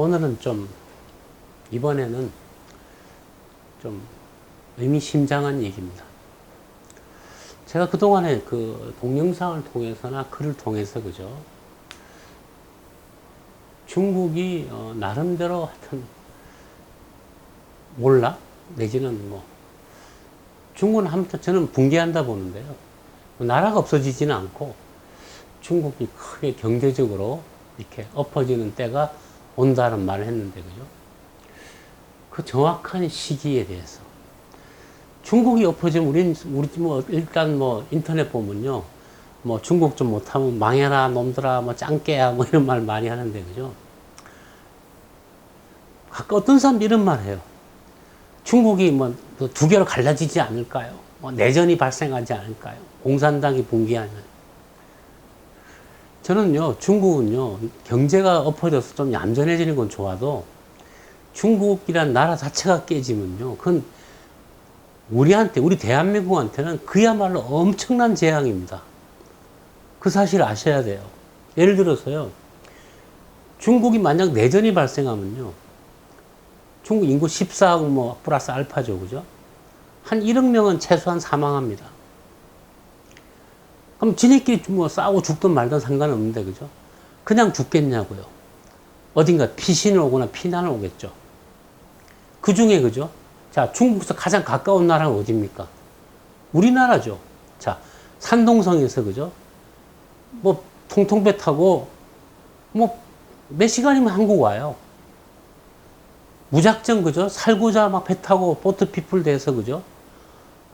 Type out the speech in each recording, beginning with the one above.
오늘은 좀 이번에는 좀 의미심장한 얘기입니다. 제가 그동안에 그 동영상을 통해서나 글을 통해서 그죠 중국이 어, 나름대로 하여튼 몰라 내지는 뭐 중국은 아무튼 저는 붕괴한다 보는데요. 나라가 없어지지는 않고 중국이 크게 경제적으로 이렇게 엎어지는 때가 온다는 말을 했는데 그죠? 그 정확한 시기에 대해서 중국이 엎어지면 우린 우리 뭐 일단 뭐 인터넷 보면요. 뭐 중국 좀 못하면 망해라 놈들아 뭐 짱깨야 뭐 이런 말 많이 하는데 그죠? 가끔 어떤 사람 이런 말 해요. 중국이 뭐 두 개로 갈라지지 않을까요? 뭐 내전이 발생하지 않을까요? 공산당이 붕괴하면. 저는요, 중국은요, 경제가 엎어져서 좀 얌전해지는 건 좋아도 중국이란 나라 자체가 깨지면요, 그건 우리한테, 우리 대한민국한테는 그야말로 엄청난 재앙입니다. 그 사실 아셔야 돼요. 예를 들어서요, 중국이 만약 내전이 발생하면요, 중국 인구 14억 뭐 플러스 알파죠, 그죠? 한 1억 명은 최소한 사망합니다. 그럼 지네끼리 뭐 싸우고 죽든 말든 상관없는데, 그죠? 그냥 죽겠냐고요. 어딘가 피신을 오거나 피난을 오겠죠. 그 중에, 그죠? 자, 중국에서 가장 가까운 나라는 어디입니까? 우리나라죠. 자, 산동성에서, 그죠? 뭐, 통통배 타고, 뭐, 몇 시간이면 한국 와요. 무작정 그죠? 살고자 막 배 타고 보트 피플 돼서 그죠?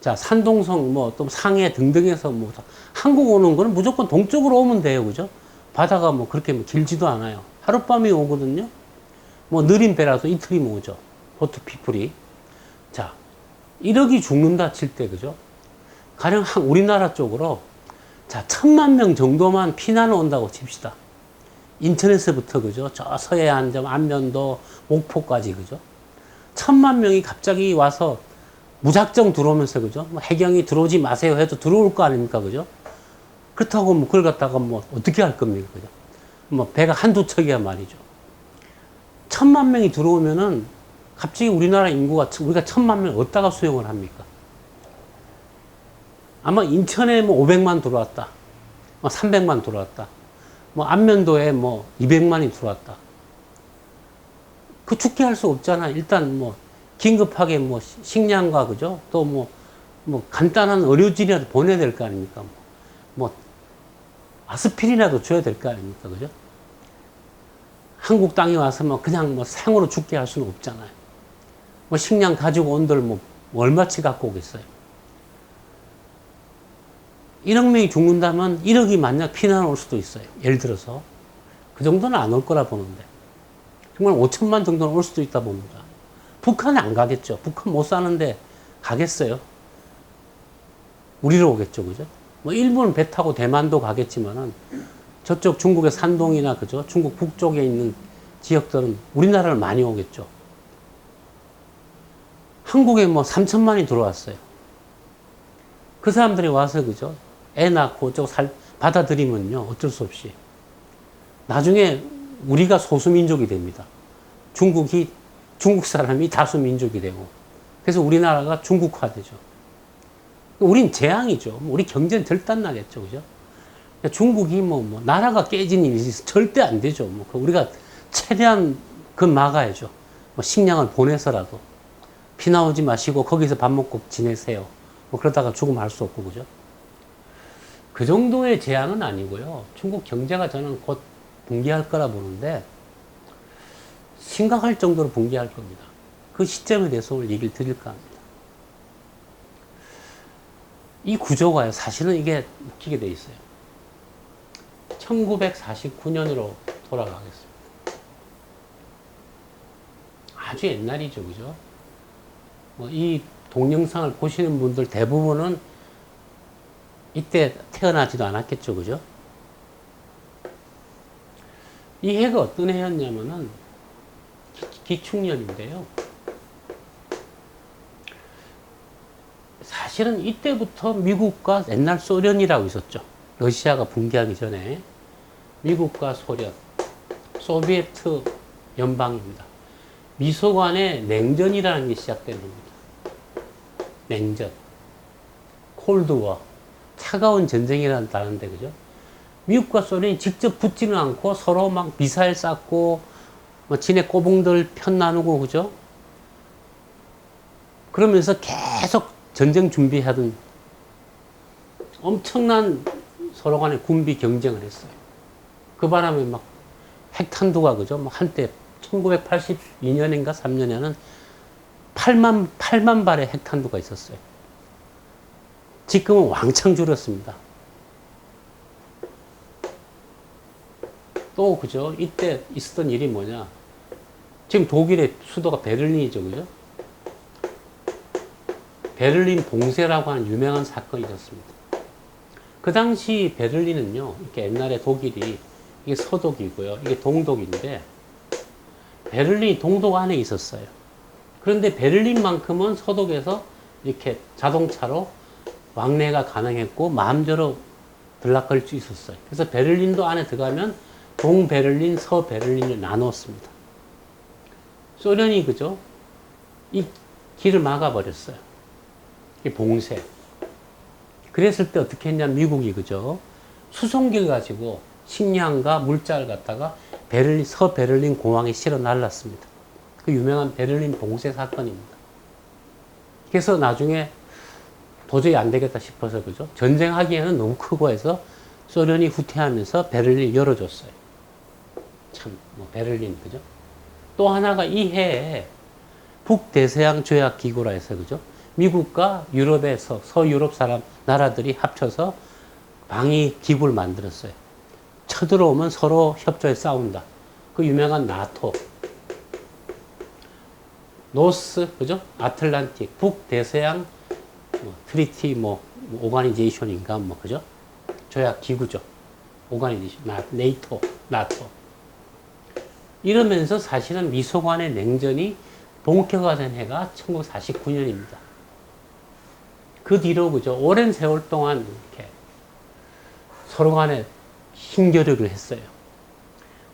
자, 산동성 뭐 또 상해 등등해서 뭐 한국 오는 거는 무조건 동쪽으로 오면 돼요. 그죠? 바다가 뭐 그렇게 뭐 길지도 않아요. 하룻밤이 오거든요. 뭐 느린 배라서 이틀이면 오죠. 보트 피플이. 자, 1억이 죽는다 칠 때 그죠? 가령 한 우리나라 쪽으로 자, 천만 명 정도만 피난 온다고 칩시다. 인터넷에부터 그죠? 저 서해안 점 안면도 목포까지 그죠? 천만 명이 갑자기 와서 무작정 들어오면서 그죠? 뭐 해경이 들어오지 마세요 해도 들어올 거 아닙니까 그죠? 그렇다고 뭐 그걸 갖다가 뭐 어떻게 할 겁니까 그죠? 뭐 배가 한두 척이야 말이죠. 천만 명이 들어오면은 갑자기 우리나라 인구가 우리가 천만 명 어디다가 수용을 합니까? 아마 인천에 뭐 500만 들어왔다. 뭐 300만 들어왔다. 뭐 안면도에 뭐 200만이 들어왔다. 그 죽게 할 수 없잖아. 일단 뭐 긴급하게 뭐 식량과 그죠? 또 뭐 뭐 간단한 의료진이라도 보내야 될 거 아닙니까? 뭐, 뭐 아스피린이라도 줘야 될 거 아닙니까? 그죠? 한국 땅에 와서 뭐 그냥 뭐 생으로 죽게 할 수는 없잖아요. 뭐 식량 가지고 온들 뭐 얼마치 갖고 오겠어요. 1억 명이 죽는다면 1억이 만약 피난 올 수도 있어요. 예를 들어서. 그 정도는 안 올 거라 보는데. 정말 5천만 정도는 올 수도 있다 봅니다. 북한은 안 가겠죠. 북한 못 사는데 가겠어요. 우리로 오겠죠. 그죠? 뭐 일본은 배 타고 대만도 가겠지만은 저쪽 중국의 산동이나 그죠? 중국 북쪽에 있는 지역들은 우리나라를 많이 오겠죠. 한국에 뭐 3천만이 들어왔어요. 그 사람들이 와서 그죠? 애 낳고 저 살, 받아들이면요. 어쩔 수 없이. 나중에 우리가 소수민족이 됩니다. 중국이, 중국 사람이 다수 민족이 되고. 그래서 우리나라가 중국화되죠. 우린 재앙이죠. 우리 경제는 절단나겠죠. 그죠? 중국이 뭐, 뭐, 나라가 깨진 일이 절대 안 되죠. 뭐, 우리가 최대한 그 막아야죠. 뭐, 식량을 보내서라도. 비 나오지 마시고 거기서 밥 먹고 지내세요. 뭐, 그러다가 죽으면 할수 없고, 그죠? 그 정도의 재앙은 아니고요. 중국 경제가 저는 곧 붕괴할 거라 보는데 심각할 정도로 붕괴할 겁니다. 그 시점에 대해서 오늘 얘기를 드릴까 합니다. 이 구조가요, 사실은 이게 웃기게 돼 있어요. 1949년으로 돌아가겠습니다. 아주 옛날이죠, 그죠? 뭐 이 동영상을 보시는 분들 대부분은 이때 태어나지도 않았겠죠, 그죠? 이 해가 어떤 해였냐면은 기축년인데요. 사실은 이때부터 미국과 옛날 소련이라고 있었죠. 러시아가 붕괴하기 전에 미국과 소련, 소비에트 연방입니다. 미소관의 냉전이라는 게 시작되는 겁니다. 냉전. 콜드워. 차가운 전쟁이라는 단어인데, 그죠? 미국과 소련이 직접 붙지는 않고 서로 막 미사일 쐈고, 뭐, 지네 꼬붕들 편 나누고, 그죠? 그러면서 계속 전쟁 준비하던 엄청난 서로 간에 군비 경쟁을 했어요. 그 바람에 막 핵탄두가 그죠? 막 한때 1982년인가 3년에는 8만 8만 발의 핵탄두가 있었어요. 지금은 왕창 줄었습니다. 또 그죠? 이때 있었던 일이 뭐냐? 지금 독일의 수도가 베를린이죠, 그죠? 베를린 봉쇄라고 하는 유명한 사건이 있었습니다. 그 당시 베를린은요, 이렇게 옛날에 독일이 이게 서독이고요, 이게 동독인데 베를린이 동독 안에 있었어요. 그런데 베를린만큼은 서독에서 이렇게 자동차로 왕래가 가능했고 마음대로 들락거릴 수 있었어요. 그래서 베를린도 안에 들어가면 동베를린, 서베를린을 나눴습니다. 소련이 그죠? 이 길을 막아버렸어요. 이 봉쇄. 그랬을 때 어떻게 했냐, 미국이 그죠? 수송기를 가지고 식량과 물자를 갖다가 베를린, 서베를린 공항에 실어 날랐습니다. 그 유명한 베를린 봉쇄 사건입니다. 그래서 나중에 도저히 안 되겠다 싶어서 그죠? 전쟁하기에는 너무 크고 해서 소련이 후퇴하면서 베를린 열어줬어요. 참, 뭐 베를린 그죠? 또 하나가 이 해에 북대서양 조약 기구라 해서 그죠? 미국과 유럽에서 서유럽 사람 나라들이 합쳐서 방위 기구를 만들었어요. 쳐들어오면 서로 협조해 싸운다. 그 유명한 나토. 노스, 그죠? 아틀란틱, 북대서양, 뭐, 트리티, 뭐, 오가니제이션인가, 뭐, 그죠? 조약 기구죠. 오가니제이션, 나, 네이토, 나토. 이러면서 사실은 미소 간의 냉전이 본격화 된 해가 1949년입니다. 그 뒤로, 그죠? 오랜 세월 동안 이렇게 서로 간에 힘겨루기를 했어요.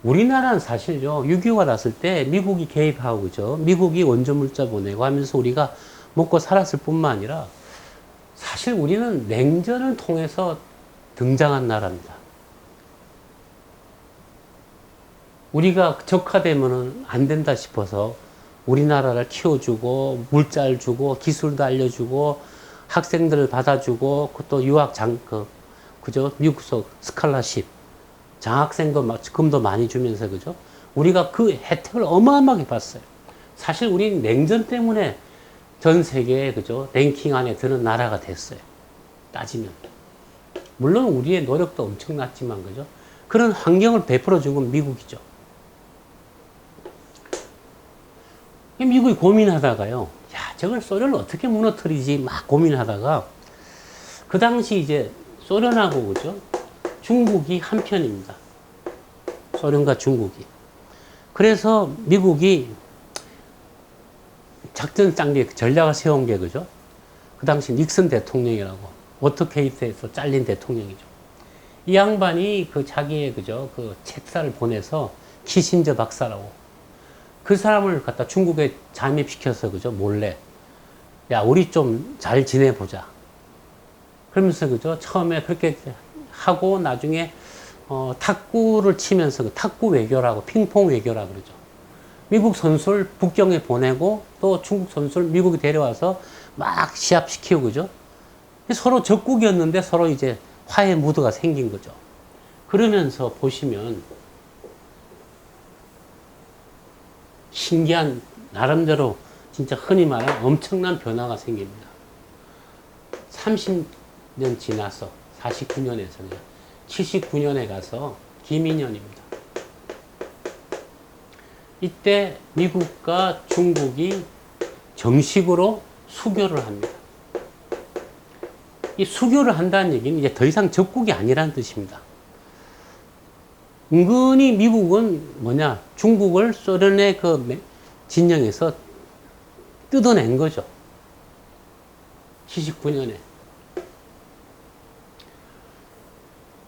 우리나라는 사실요, 6.25가 났을 때 미국이 개입하고, 그죠? 미국이 원조 물자 보내고 하면서 우리가 먹고 살았을 뿐만 아니라 사실 우리는 냉전을 통해서 등장한 나라입니다. 우리가 적화되면은 안 된다 싶어서 우리나라를 키워주고, 물자를 주고, 기술도 알려주고, 학생들을 받아주고, 또 유학 장, 그, 그죠? 미국서 스칼라십, 장학생도 금도 많이 주면서, 그죠? 우리가 그 혜택을 어마어마하게 봤어요. 사실 우리는 냉전 때문에 전 세계에, 그죠? 랭킹 안에 드는 나라가 됐어요. 따지면. 물론 우리의 노력도 엄청났지만, 그죠? 그런 환경을 베풀어 준 건 미국이죠. 미국이 고민하다가요. 야, 저걸 소련을 어떻게 무너뜨리지? 막 고민하다가 그 당시 이제 소련하고 그죠? 중국이 한편입니다. 소련과 중국이. 그래서 미국이 작전 짱리 전략을 세운 게 그죠? 그 당시 닉슨 대통령이라고 워터케이트에서 잘린 대통령이죠. 이 양반이 그 자기의 그죠? 그 책사를 보내서 키신저 박사라고 그 사람을 갖다 중국에 잠입시켜서 그죠 몰래 야 우리 좀 잘 지내보자. 그러면서 그죠 처음에 그렇게 하고 나중에 어, 탁구를 치면서 그 탁구 외교라고 핑퐁 외교라 그러죠. 미국 선수를 북경에 보내고 또 중국 선수를 미국에 데려와서 막 시합시키고 그죠? 서로 적국이었는데 서로 이제 화해 무드가 생긴 거죠. 그러면서 보시면 신기한 나름대로 진짜 흔히 말하는 엄청난 변화가 생깁니다. 30년 지나서 49년에서는 79년에 가서 김인년입니다. 이때 미국과 중국이 정식으로 수교를 합니다. 이 수교를 한다는 얘기는 이제 더 이상 적국이 아니라는 뜻입니다. 은근히 미국은 뭐냐 중국을 소련의 그 진영에서 뜯어낸 거죠. 79년에.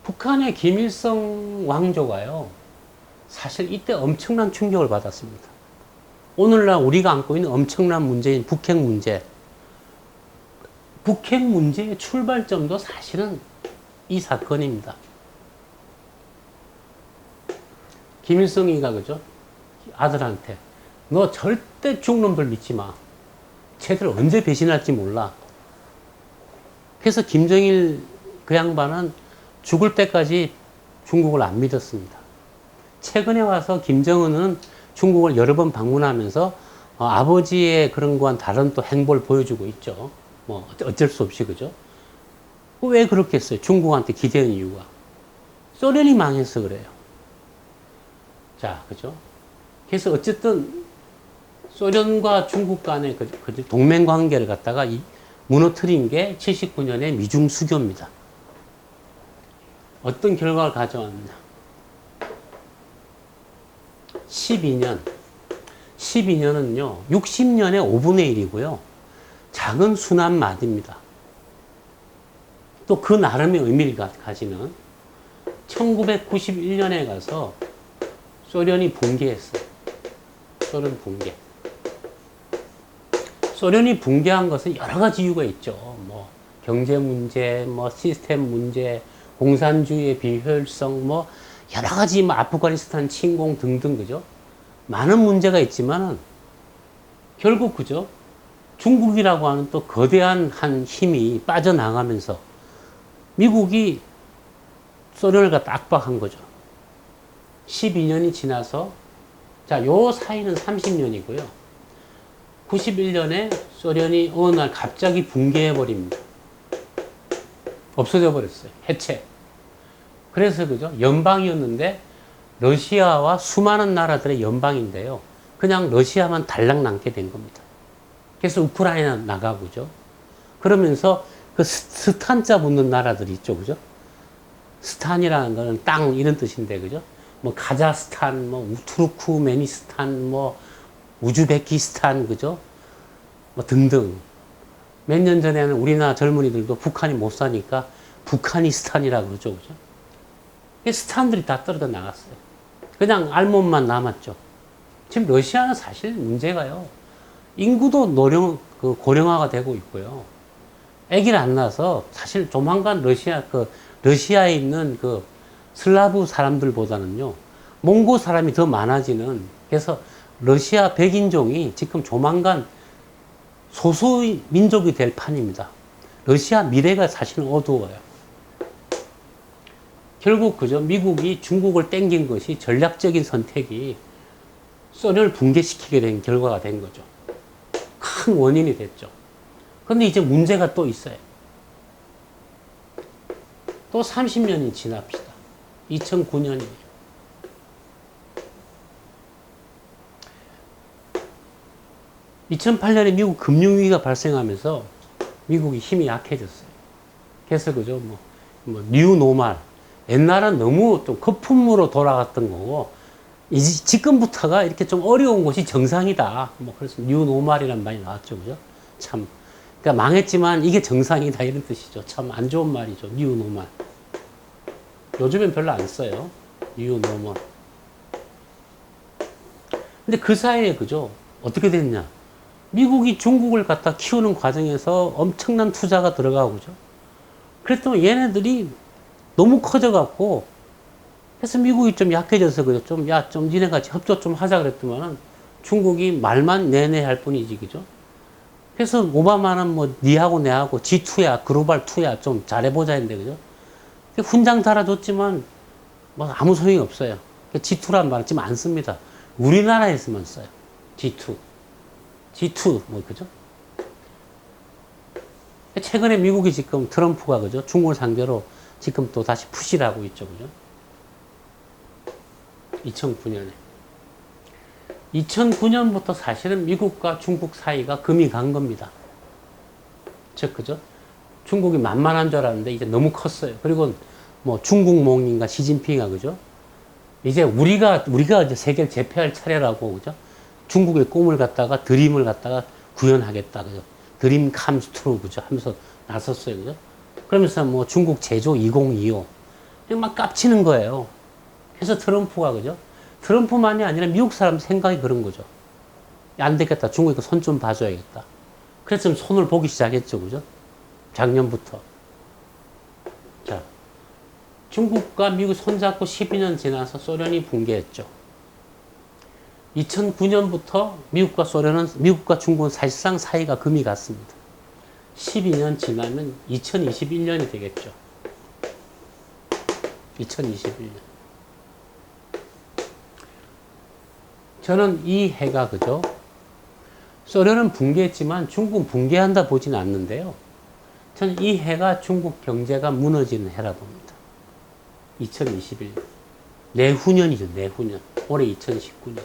북한의 김일성 왕조가요, 사실 이때 엄청난 충격을 받았습니다. 오늘날 우리가 안고 있는 엄청난 문제인 북핵 문제. 북핵 문제의 출발점도 사실은 이 사건입니다. 김일성이가 그죠? 아들한테 너 절대 중놈들 믿지 마. 쟤들 언제 배신할지 몰라. 그래서 김정일 그 양반은 죽을 때까지 중국을 안 믿었습니다. 최근에 와서 김정은은 중국을 여러 번 방문하면서 어, 아버지의 그런 거와는 다른 또 행보를 보여주고 있죠. 뭐 어쩔 수 없이 그죠. 왜 그렇겠어요? 중국한테 기대는 이유가 소련이 망해서 그래요. 자, 그죠? 그래서 어쨌든 소련과 중국 간의 그, 그 동맹 관계를 갖다가 이 무너뜨린 게 79년의 미중 수교입니다. 어떤 결과를 가져왔느냐? 12년. 12년은요, 60년의 5분의 1이고요. 작은 순환 마디입니다. 또 그 나름의 의미를 가- 가지는 1991년에 가서 소련이 붕괴했어요. 소련 붕괴. 소련이 붕괴한 것은 여러 가지 이유가 있죠. 뭐 경제 문제, 뭐 시스템 문제, 공산주의의 비효율성, 뭐 여러 가지 뭐 아프가니스탄 침공 등등 그죠? 많은 문제가 있지만은 결국 그죠? 중국이라고 하는 또 거대한 한 힘이 빠져나가면서 미국이 소련을 갖다 압박한 거죠. 12년이 지나서 자, 요 사이는 30년이고요. 91년에 소련이 어느 날 갑자기 붕괴해 버립니다. 없어져 버렸어요. 해체. 그래서 그죠? 연방이었는데 러시아와 수많은 나라들의 연방인데요. 그냥 러시아만 달랑 남게 된 겁니다. 그래서 우크라이나 나가고죠. 그러면서 그 스- 스탄자 붙는 나라들이 있죠. 그죠? 스탄이라는 거는 땅 이런 뜻인데 그죠? 뭐 카자흐스탄, 뭐 우투르크메니스탄, 뭐 우즈베키스탄 그죠? 뭐 등등. 몇 년 전에는 우리나라 젊은이들도 북한이 못 사니까 북한이스탄이라고 그러죠. 그죠? 이 스탄들이 다 떨어져 나갔어요. 그냥 알몸만 남았죠. 지금 러시아는 사실 문제가요. 인구도 노령, 그 고령화가 되고 있고요. 아기를 안 낳아서 사실 조만간 러시아, 그, 러시아에 있는 그 슬라브 사람들보다는요, 몽고 사람이 더 많아지는, 그래서 러시아 백인종이 지금 조만간 소수 민족이 될 판입니다. 러시아 미래가 사실은 어두워요. 결국 그저 미국이 중국을 땡긴 것이 전략적인 선택이 소련을 붕괴시키게 된 결과가 된 거죠. 큰 원인이 됐죠. 그런데 이제 문제가 또 있어요. 또 30년이 지납시다. 2009년이에요. (2008년에) 미국 금융위기가 발생하면서 미국이 힘이 약해졌어요. 그래서 그죠 뭐, 뭐 뉴노말 옛날은 너무 좀 거품으로 돌아갔던 거고 이제 지금부터가 이렇게 좀 어려운 것이 정상이다. 뭐 그래서 뉴노말이라는 말이 나왔죠, 그죠? 참 그러니까 망했지만 이게 정상이다 이런 뜻이죠. 참 안 좋은 말이죠, 뉴노말. 요즘엔 별로 안 써요, 뉴노멀. 근데 그 사이에 그죠? 어떻게 됐냐? 미국이 중국을 갖다 키우는 과정에서 엄청난 투자가 들어가고 그죠? 그랬더니 얘네들이 너무 커져갖고 그래서 미국이 좀 약해져서 그죠? 좀, 야, 좀 니네 같이 협조 좀 하자 그랬더만은 중국이 말만 내내 할 뿐이지, 그죠? 그래서 오바마는 뭐 니하고 내하고 G2야, 글로벌 2야, 좀 잘해보자 했는데, 그죠? 훈장 달아줬지만 뭐 아무 소용이 없어요. G2란 말 지금 안 씁니다. 우리나라에서만 써요. G2. G2, 뭐, 그죠? 최근에 미국이 지금 트럼프가 그죠? 중국을 상대로 지금 또 다시 푸시를 하고 있죠. 그죠? 2009년에. 2009년부터 사실은 미국과 중국 사이가 금이 간 겁니다. 즉, 그죠? 중국이 만만한 줄 알았는데 이제 너무 컸어요. 그리고 뭐 중국몽인가 시진핑이가 그죠? 이제 우리가, 우리가 이제 세계를 제패할 차례라고 그죠? 중국의 꿈을 갖다가 드림을 갖다가 구현하겠다. 그죠? 드림 캄스 트루 그죠? 하면서 나섰어요. 그죠? 그러면서 뭐 중국 제조 2025. 막 깝치는 거예요. 그래서 트럼프가 그죠? 트럼프만이 아니라 미국 사람 생각이 그런 거죠. 안 되겠다. 중국이 손 좀 봐줘야겠다. 그래서 좀 손을 보기 시작했죠. 그죠? 작년부터. 자, 중국과 미국 손잡고 12년 지나서 소련이 붕괴했죠. 2009년부터 미국과 소련은, 미국과 중국은 사실상 사이가 금이 갔습니다. 12년 지나면 2021년이 되겠죠. 2021년. 저는 이 해가 그죠? 소련은 붕괴했지만 중국은 붕괴한다 보지는 않는데요. 저는 이 해가 중국 경제가 무너지는 해라 봅니다. 2021년. 내후년이죠, 내후년. 올해 2019년.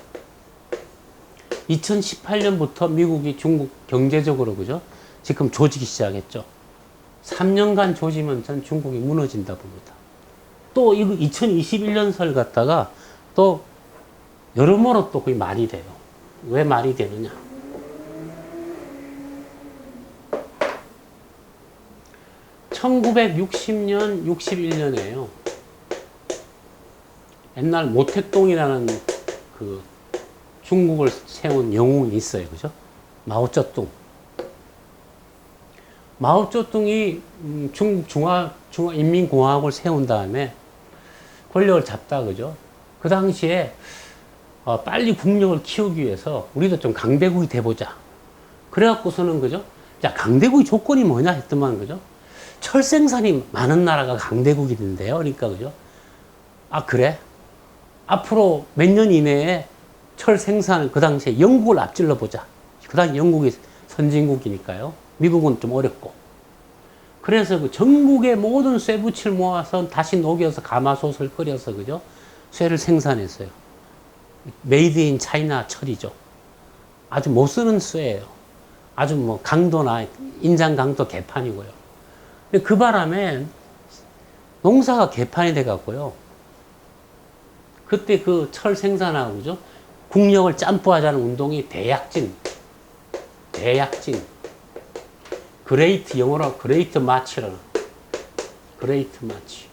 2018년부터 미국이 중국 경제적으로, 그죠? 지금 조지기 시작했죠. 3년간 조지면 전 중국이 무너진다 봅니다. 또 이거 2021년 설 갖다가 또 여러모로 또 그게 말이 돼요. 왜 말이 되느냐? (1960년) (61년에요) 옛날 모택동이라는 그 중국을 세운 영웅이 있어요 그죠 마오쩌둥 마오쩌둥이 음, 중국 중화 중화 인민공화국을 세운 다음에 권력을 잡다 그죠 그 당시에 어, 빨리 국력을 키우기 위해서 우리도 좀 강대국이 돼보자. 그래갖고서는 그죠? 자 강대국의 조건이 뭐냐 했더만 그죠? 철 생산이 많은 나라가 강대국이 된대요. 그러니까 그죠? 아 그래? 앞으로 몇 년 이내에 철 생산 그 당시에 영국을 앞질러 보자. 그 당시 영국이 선진국이니까요. 미국은 좀 어렵고. 그래서 그 전국의 모든 쇠붙이를 모아서 다시 녹여서 가마솥을 끓여서 그죠? 쇠를 생산했어요. 메이드 인 차이나 철이죠. 아주 못 쓰는 쇠예요. 아주 뭐 강도나 인장 강도 개판이고요. 그 바람에 농사가 개판이 돼 갖고요. 그때 그 철 생산하고 그죠? 국력을 짬뿌하자는 운동이 대약진, 대약진, 그레이트 영어로 그레이트 마치라는 그레이트 마치.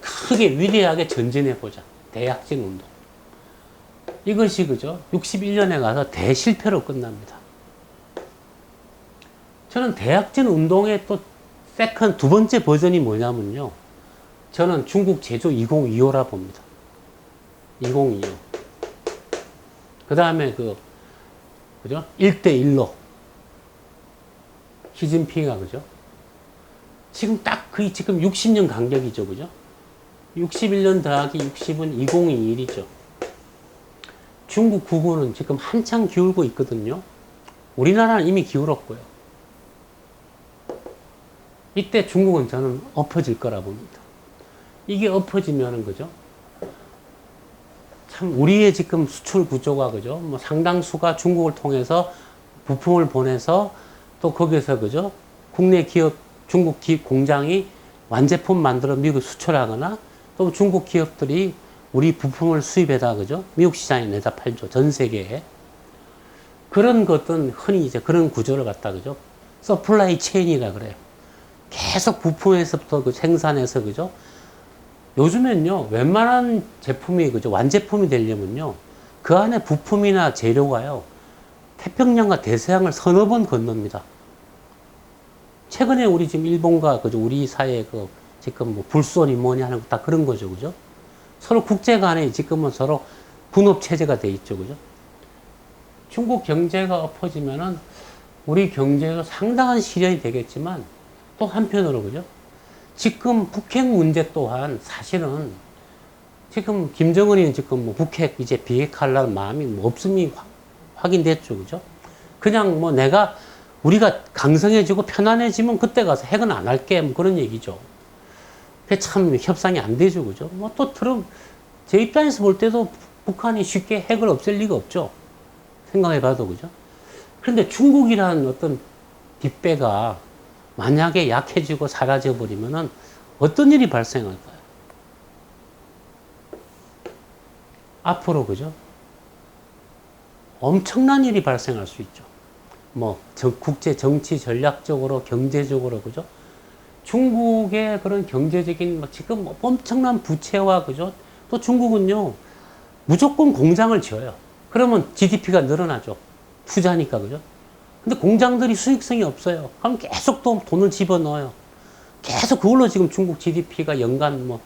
크게 위대하게 전진해 보자. 대약진 운동. 이것이 그죠? 61년에 가서 대실패로 끝납니다. 저는 대학진 운동의 또 세컨 두 번째 버전이 뭐냐면요. 저는 중국 제조 2025라 봅니다. 2025. 그 다음에 그, 그죠? 1대1로. 시진핑이가 그죠? 지금 딱그 지금 60년 간격이죠. 그죠? 61년 더하기 60은 2021이죠. 중국 국어는 지금 한창 기울고 있거든요. 우리나라는 이미 기울었고요. 이때 중국은 저는 엎어질 거라 봅니다. 이게 엎어지면은 그죠? 참 우리의 지금 수출 구조가 그죠? 뭐 상당수가 중국을 통해서 부품을 보내서 또 거기서 그죠? 국내 기업 중국 기업 공장이 완제품 만들어 미국 수출하거나 또 중국 기업들이 우리 부품을 수입해다 그죠? 미국 시장에 내다 팔죠. 전 세계에. 그런 것들은 흔히 이제 그런 구조를 갖다 그죠? 서플라이 체인이라 그래요. 계속 부품에서부터 그 생산해서 그죠? 요즘엔요, 웬만한 제품이 그죠? 완제품이 되려면요, 그 안에 부품이나 재료가요, 태평양과 대서양을 서너 번 건넙니다. 최근에 우리 지금 일본과 그죠? 우리 사이에 그 지금 뭐 불손이 뭐니 하는 거 다 그런 거죠. 그죠? 서로 국제 간에 지금은 서로 분업 체제가 돼 있죠. 그죠? 중국 경제가 엎어지면은 우리 경제도 상당한 시련이 되겠지만 또 한편으로 그죠? 지금 북핵 문제 또한 사실은 지금 김정은이 지금 뭐 북핵 이제 비핵하려는 마음이 뭐 없음이 확, 확인됐죠. 그죠? 그냥 뭐 내가 우리가 강성해지고 편안해지면 그때 가서 핵은 안 할게 뭐 그런 얘기죠. 그게 참 협상이 안 되죠. 그죠? 뭐 또 트럼, 제 입장에서 볼 때도 북한이 쉽게 핵을 없앨 리가 없죠. 생각해 봐도. 그죠? 그런데 중국이라는 어떤 뒷배가 만약에 약해지고 사라져 버리면은 어떤 일이 발생할까요? 앞으로, 그죠? 엄청난 일이 발생할 수 있죠. 뭐, 정, 국제 정치 전략적으로, 경제적으로, 그죠? 중국의 그런 경제적인 뭐 지금 엄청난 부채와 그죠? 또 중국은요 무조건 공장을 지어요. 그러면 GDP가 늘어나죠. 투자니까, 그죠? 근데 공장들이 수익성이 없어요. 그럼 계속 또 돈을 집어넣어요. 계속 그걸로 지금 중국 GDP가 연간 뭐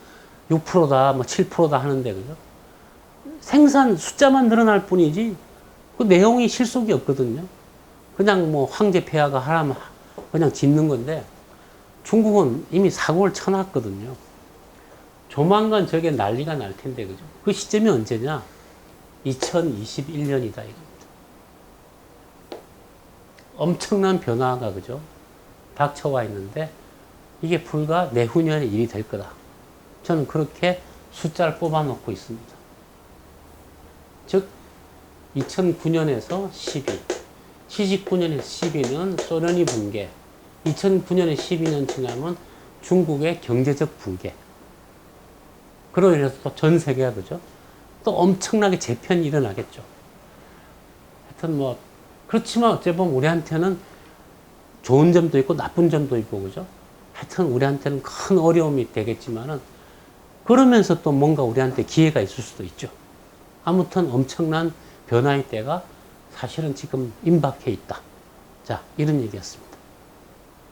6%다, 뭐 7%다 하는데, 그죠? 생산 숫자만 늘어날 뿐이지, 그 내용이 실속이 없거든요. 그냥 뭐 황제 폐하가 하라면 그냥 짓는 건데, 중국은 이미 사고를 쳐놨거든요. 조만간 저게 난리가 날 텐데, 그죠? 그 시점이 언제냐? 2021년이다, 이겁니다. 엄청난 변화가, 그죠? 닥쳐와 있는데, 이게 불과 내후년에 일이 될 거다. 저는 그렇게 숫자를 뽑아 놓고 있습니다. 즉, 2009년에서 12, 79년에서 12는 소련이 붕괴, 2009년에 12년 지나면 중국의 경제적 붕괴. 그로 인해서 또 전 세계가 그죠? 또 엄청나게 재편이 일어나겠죠. 하여튼 뭐, 그렇지만 어째 보면 우리한테는 좋은 점도 있고 나쁜 점도 있고 그죠? 하여튼 우리한테는 큰 어려움이 되겠지만은 그러면서 또 뭔가 우리한테 기회가 있을 수도 있죠. 아무튼 엄청난 변화의 때가 사실은 지금 임박해 있다. 자, 이런 얘기였습니다.